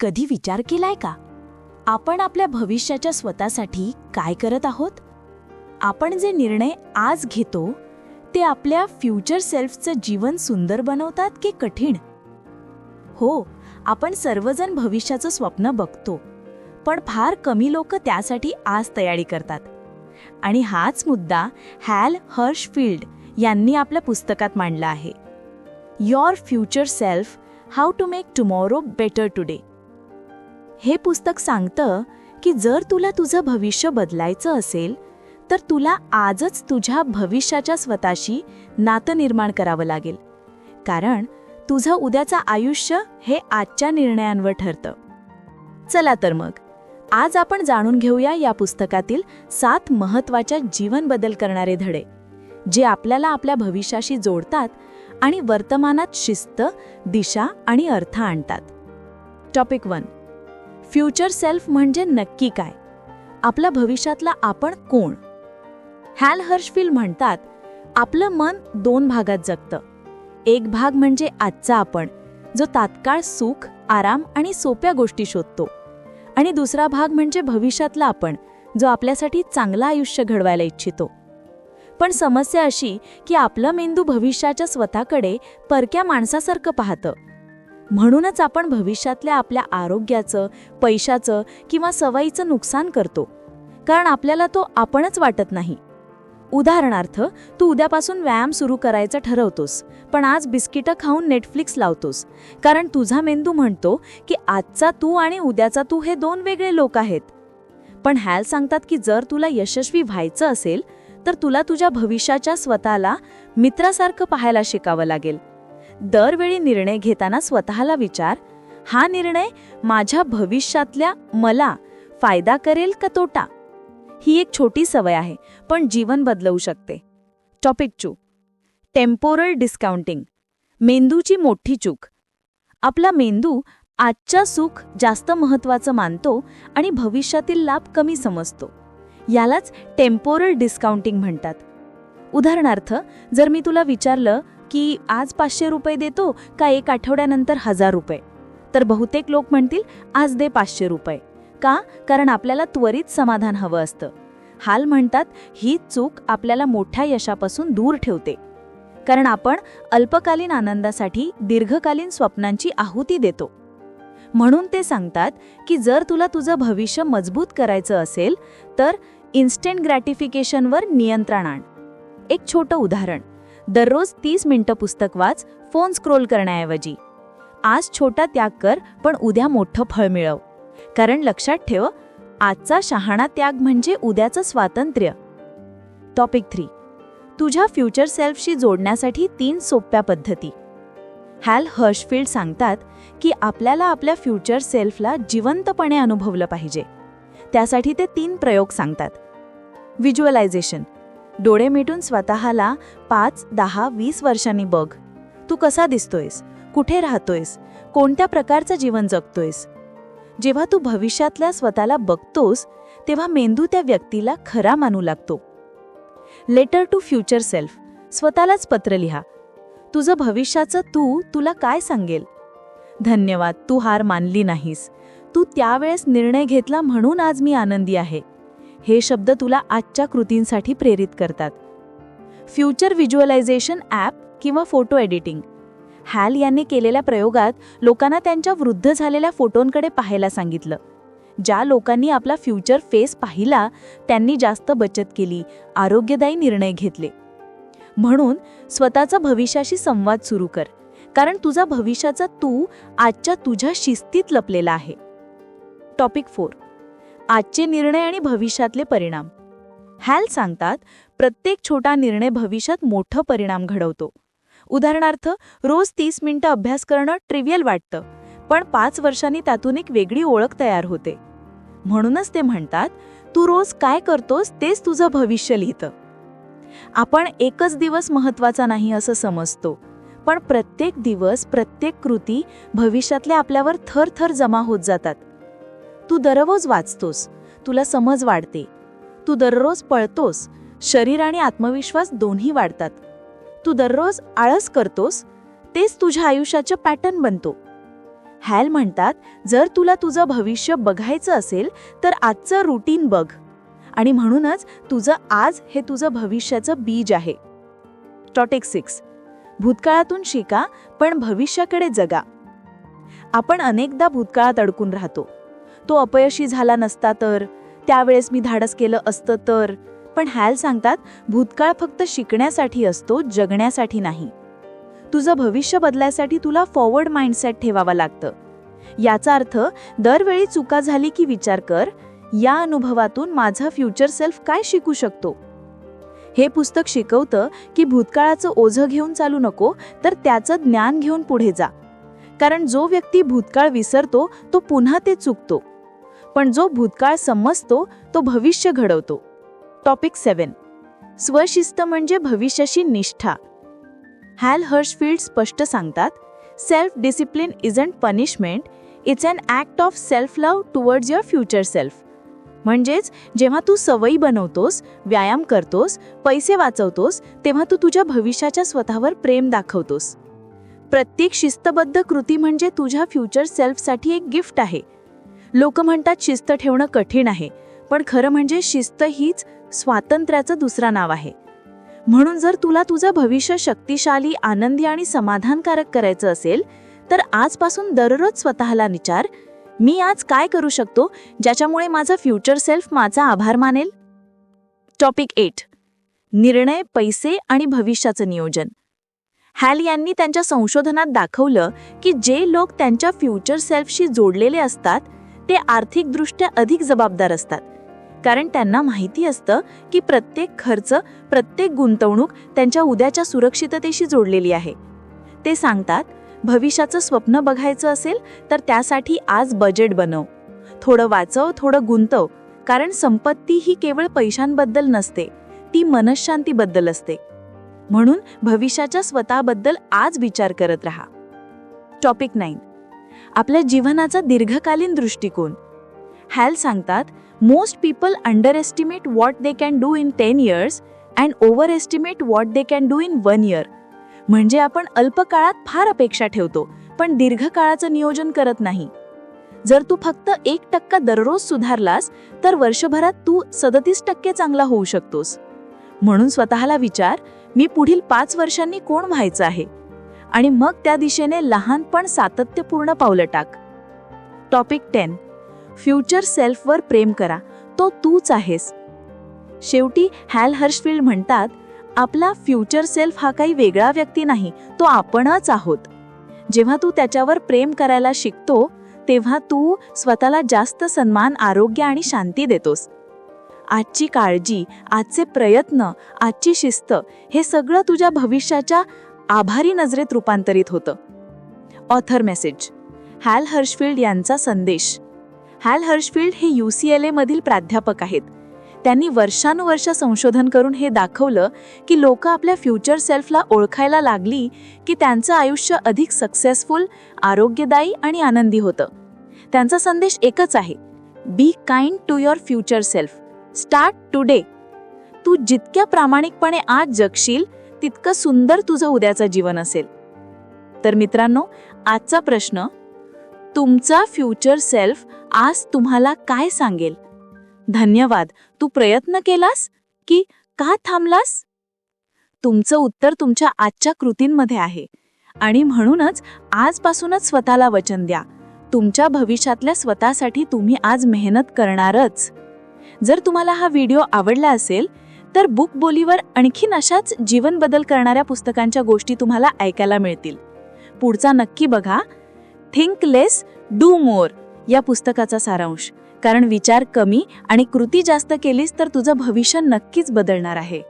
कधी विचार केलाय का? आपण आपल्या भविष्याच्या स्वतःसाठी काय करत आहोत? आपण जे निर्णय आज घेतो ते आपल्या फ्युचर सेल्फचं जीवन सुंदर बनवतात की कठीण? हो आपण सर्वजण भविष्याचं स्वप्न बघतो पण फार कमी लोक त्यासाठी आज तयारी करतात. आणि हाच मुद्दा हॅल हर्षफिल्ड यांनी आपल्या पुस्तकात मांडला आहे. Your future self how to make tomorrow better today हे पुस्तक सांगतं की जर तुला तुझं भविष्य बदलायचं असेल तर तुला आजच तुझ्या भविष्याच्या स्वतःशी नातं निर्माण करावं लागेल. कारण तुझं उद्याचं आयुष्य हे आजच्या निर्णयांवर ठरतं. चला तर मग आज आपण जाणून घेऊया या पुस्तकातील सात महत्त्वाच्या जीवन बदल करणारे धडे जे आपल्याला आपल्या भविष्याशी जोडतात आणि वर्तमानात शिस्त दिशा आणि अर्थ आणतात. टॉपिक वन फ्युचर सेल्फ म्हणजे नक्की काय? आपला भविष्यातला आपण कोण? हॅल हर्षफिल म्हणतात आपलं मन दोन भागात जगतं. एक भाग म्हणजे आजचा आपण जो तात्काळ सुख आराम आणि सोप्या गोष्टी शोधतो. आणि दुसरा भाग म्हणजे भविष्यातला आपण जो आपल्यासाठी चांगलं आयुष्य घडवायला इच्छितो. पण समस्या अशी की आपलं मेंदू भविष्याच्या स्वतःकडे परक्या माणसासारखं पाहतं. म्हणूनच आपण भविष्यातल्या आपल्या आरोग्याचं पैशाचं किंवा सवयीचं नुकसान करतो. कारण आपल्याला तो आपणच वाटत नाही. उदाहरणार्थ तू उद्यापासून व्यायाम सुरू करायचं ठरवतोस पण आज बिस्किटं खाऊन नेटफ्लिक्स लावतोस. कारण तुझा मेंदू म्हणतो की आजचा तू आणि उद्याचा तू हे दोन वेगळे लोक आहेत. पण हॅल सांगतात की जर तुला यशस्वी व्हायचं असेल तर तुला तुझ्या भविष्याच्या स्वतःला मित्रासारखं पाहायला शिकावं लागेल. दरवेळी निर्णय घेताना स्वतःला विचार हा निर्णय माझ्या भविष्यातल्या मला फायदा करेल का तोटा? ही एक छोटी सवय आहे पण जीवन बदलवू शकते. टॉपिक चू टेम्पोरल डिस्काउंटिंग मेंदूची मोठी चूक. आपला मेंदू आजच्या सुख जास्त महत्वाचं मानतो आणि भविष्यातील लाभ कमी समजतो. यालाच टेम्पोरल डिस्काउंटिंग म्हणतात. उदाहरणार्थ जर मी तुला विचारलं की आज पाचशे रुपये देतो का एक आठवड्यानंतर हजार रुपये? तर बहुतेक लोक म्हणतील आज दे पाचशे रुपये. का? कारण आपल्याला त्वरित समाधान हवं असतं. हाल म्हणतात ही चूक आपल्याला मोठ्या यशापासून दूर ठेवते. कारण आपण अल्पकालीन आनंदासाठी दीर्घकालीन स्वप्नांची आहुती देतो. म्हणून ते सांगतात की जर तुला तुझं भविष्य मजबूत करायचं असेल तर इन्स्टंट ग्रॅटिफिकेशनवर नियंत्रण आण. एक छोटं उदाहरण. दररोज तीस मिनिटं पुस्तक वाच फोन स्क्रोल करण्याऐवजी. आज छोटा त्याग कर पण उद्या मोठं फळ मिळव. कारण लक्षात ठेव आजचा शहाणा त्याग म्हणजे उद्याचं स्वातंत्र्य. टॉपिक थ्री तुझ्या फ्युचर सेल्फशी जोडण्यासाठी तीन सोप्या पद्धती. हॅल हर्शफील्ड सांगतात की आपल्याला आपल्या फ्युचर सेल्फला जिवंतपणे अनुभवलं पाहिजे. त्यासाठी ते तीन प्रयोग सांगतात. व्हिज्युअलायझेशन डोळे मिटून स्वतःला पाच दहा वीस वर्षांनी बघ. तू कसा दिसतोयस? कुठे राहतोयस? कोणत्या प्रकारचं जीवन जगतोयस? जेव्हा तू भविष्यातल्या स्वतःला बघतोस तेव्हा मेंदू त्या व्यक्तीला खरा मानू लागतो. लेटर टू फ्युचर सेल्फ स्वतःलाच पत्र लिहा. तुझं भविष्याचं तू तुला काय सांगेल? धन्यवाद तू हार मानली नाहीस. तू त्यावेळेस निर्णय घेतला म्हणून आज मी आनंदी आहे. हे शब्द तुला आजच्या कृतींसाठी प्रेरित करतात. फ्युचर व्हिज्युअलायझेशन ॲप किंवा फोटो एडिटिंग. हॅल यांनी केलेल्या प्रयोगात लोकांना त्यांच्या वृद्ध झालेल्या फोटोंकडे पाहायला सांगितलं. ज्या लोकांनी आपला फ्युचर फेस पाहिला त्यांनी जास्त बचत केली आरोग्यदायी निर्णय घेतले. म्हणून स्वतःचा भविष्याशी संवाद सुरू कर कारण तुझा भविष्याचा तू आजच्या तुझ्या शिस्तीत लपलेला आहे. Topic four. आजचे निर्णय आणि भविष्यातले परिणाम. हॅल सांगतात प्रत्येक छोटा निर्णय भविष्यात मोठं परिणाम घडवतो. उदाहरणार्थ रोज तीस मिनिटं अभ्यास करणं ट्रिव्हियल वाटतं पण पाच वर्षांनी त्यातून एक वेगळी ओळख तयार होते. म्हणूनच ते म्हणतात तू रोज काय करतोस तेच तुझं भविष्य लिहितं. आपण एकच दिवस महत्त्वाचा नाही असं समजतो पण प्रत्येक दिवस प्रत्येक कृती भविष्यातल्या आपल्यावर थर थर जमा होत जातात. तू दररोज वाचतोस. तुला समज वाढते. तू दररोज पळतोस. शरीर आणि आत्मविश्वास दोन्ही वाढतात. तू दररोज आळस करतोस. तेच तुझ्या आयुष्याचं पॅटर्न बनतो. हॅल म्हणतात जर तुला तुझं भविष्य बघायचं असेल तर आजचं रुटीन बघ. आणि म्हणूनच तुझं आज हे तुझं भविष्याचं बीज आहे. टॉटेक सिक्स भूतकाळातून शिका पण भविष्याकडे जगा. आपण अनेकदा भूतकाळात अडकून राहतो. तो अपयशी झाला नसता तर. त्यावेळेस मी धाडस केलं असतं तर. पण हॅल सांगतात भूतकाळ फक्त शिकण्यासाठी असतो जगण्यासाठी नाही. तुझं भविष्य बदलायसाठी तुला फॉरवर्ड माइंडसेट ठेवावा लागतं. याचा अर्थ दरवेळी चुका झाली की विचार कर या अनुभवातून माझा फ्युचर सेल्फ काय शिकू शकतो? हे पुस्तक शिकवतं की भूतकाळाचं ओझं घेऊन चालू नको तर त्याचं ज्ञान घेऊन पुढे जा. कारण जो व्यक्ती भूतकाळ विसरतो तो पुन्हा ते चुकतो. पण जो भूतकाळ समजतो तो भविष्य घडवतो. टॉपिक सेवन स्वशिस्त म्हणजे भविष्याशी निष्ठा. हॅल हर्शफील्ड स्पष्ट सांगतात self discipline isn't punishment it's an act of self love towards your future self म्हणजेच जेव्हा तू सवयी बनवतोस व्यायाम करतोस पैसे वाचवतोस तेव्हा तू तुझ्या भविष्याच्या स्वतःवर प्रेम दाखवतोस. प्रत्येक शिस्तबद्ध कृती म्हणजे तुझ्या फ्युचर सेल्फसाठी एक गिफ्ट आहे. लोक म्हणतात शिस्त ठेवणं कठीण आहे पण खरं म्हणजे शिस्त हीच स्वातंत्र्याचं दुसरा नाव आहे. म्हणून जर तुला तुझं भविष्य शक्तिशाली आनंदी आणि समाधानकारक करायचं असेल तर आजपासून दररोज स्वतःला विचार मी आज काय करू शकतो ज्याच्यामुळे माझा फ्युचर सेल्फ माझा आभार मानेल? Topic eight. निर्णय पैसे आणि भविष्याचं नियोजन. हॅल यांनी त्यांच्या संशोधनात दाखवलं की जे लोक त्यांच्या फ्युचर सेल्फशी जोडलेले असतात ते आर्थिकदृष्ट्या अधिक जबाबदार असतात. कारण त्यांना माहिती असतं की प्रत्येक खर्च प्रत्येक गुंतवणूक त्यांच्या उद्याच्या सुरक्षिततेशी जोडलेली आहे. ते सांगतात भविष्याचं स्वप्न बघायचं असेल तर त्यासाठी आज बजेट बनव. थोडं वाचव थोडं गुंतव. कारण संपत्ती ही केवळ पैशांबद्दल नसते ती मनशांतीबद्दल असते. म्हणून भविष्याच्या स्वतःबद्दल आज विचार करत राहा. टॉपिक नाईन आपल्या जीवनाचा दीर्घकालीन दृष्टिकोन. हॅल सांगतात most people underestimate what they can do in ten years and overestimate what they can do in one year म्हणजे आपण अल्पकाळात फार अपेक्षा ठेवतो पण दीर्घकाळाचं नियोजन करत नाही. जर तू फक्त एक टक्का दररोज सुधारलास तर वर्षभरात तू सदतीस टक्के चांगला होऊ शकतोस. म्हणून स्वतःला विचार मी पुढील पाच वर्षांनी कोण व्हायचं आहे? आणि मग त्या दिशेने लहान पण सातत्यपूर्ण पावलं टाक. टॉपिक टेन फ्युचर सेल्फवर प्रेम करा. तो तूच आहेस. शेवटी हॅल हर्षफिल्ड म्हणतात आपला फ्युचर सेल्फ हा काही वेगळा व्यक्ती नाही तो आपणच आहोत. जेव्हा तू त्याच्यावर प्रेम करायला शिकतो तेव्हा तू स्वतःला जास्त सन्मान आरोग्य आणि शांती देतोस. आजची काळजी आजचे प्रयत्न आजची शिस्त हे सगळं तुझ्या भविष्याच्या आभारी नजरेत रूपांतरित होतं. ऑथर मेसेज हॅल हर्षफिल्ड यांचा संदेश. हॅल हर्षफिल्ड हे यू सी एल एमधील प्राध्यापक आहेत. त्यांनी वर्षानुवर्ष संशोधन करून हे दाखवलं की लोक आपल्या फ्युचर सेल्फला ओळखायला लागली की त्यांचं आयुष्य अधिक सक्सेसफुल आरोग्यदायी आणि आनंदी होतं. त्यांचा संदेश एकच आहे. Be kind to your future self start today तू जितक्या प्रामाणिकपणे आज जगशील तितकं सुंदर तुझं उद्याचं जीवन असेल. तर मित्रांनो आजचा प्रश्न तुमचा फ्युचर सेल्फ आज तुम्हाला काय सांगेल? धन्यवाद. तू प्रयत्न केलास की का थांबलास? तुमचं उत्तर तुमच्या आजच्या कृतींमध्ये आहे. आणि म्हणूनच आजपासूनच स्वतःला वचन द्या. तुमच्या भविष्यातल्या स्वतःसाठी तुम्ही आज मेहनत करणारच. जर तुम्हाला हा व्हिडिओ आवडला असेल तर बुक बोलीवर आणखीन अशाच जीवन बदल करणाऱ्या पुस्तकांच्या गोष्टी तुम्हाला ऐकायला मिळतील. पुढचा नक्की बघा. थिंक लेस डू मोर या पुस्तकाचा सारांश. कारण विचार कमी आणि कृती जास्त केलीस तर तुझं भविष्य नक्कीच बदलणार आहे.